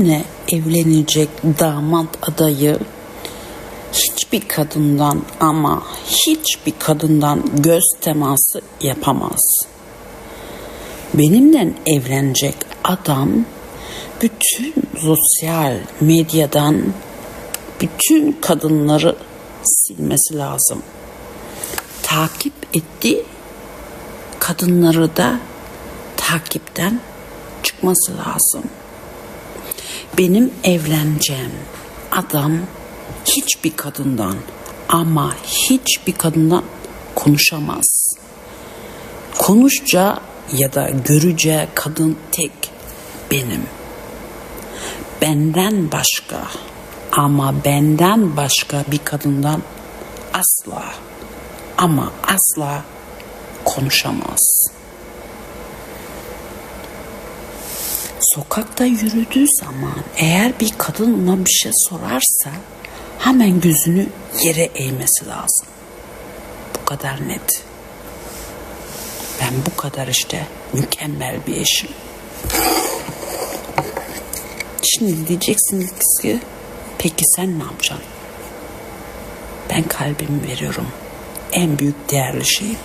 benimle evlenecek damat adayı hiçbir kadından ama hiçbir kadından göz teması yapamaz. Benimle evlenecek adam bütün sosyal medyadan bütün kadınları silmesi lazım. Takip ettiği kadınları da takipten çıkması lazım. Benim evleneceğim adam hiçbir kadından ama hiçbir kadından konuşamaz. Konuşça ya da göreceği kadın tek benim. Benden başka ama benden başka bir kadından asla ama asla konuşamaz. Sokakta yürüdüğü zaman eğer bir kadın ona bir şey sorarsa hemen gözünü yere eğmesi lazım. Bu kadar net. Ben bu kadar işte mükemmel bir eşim. Şimdi diyeceksiniz ki peki sen ne yapacaksın? Ben kalbimi veriyorum. En büyük değerli şeyim.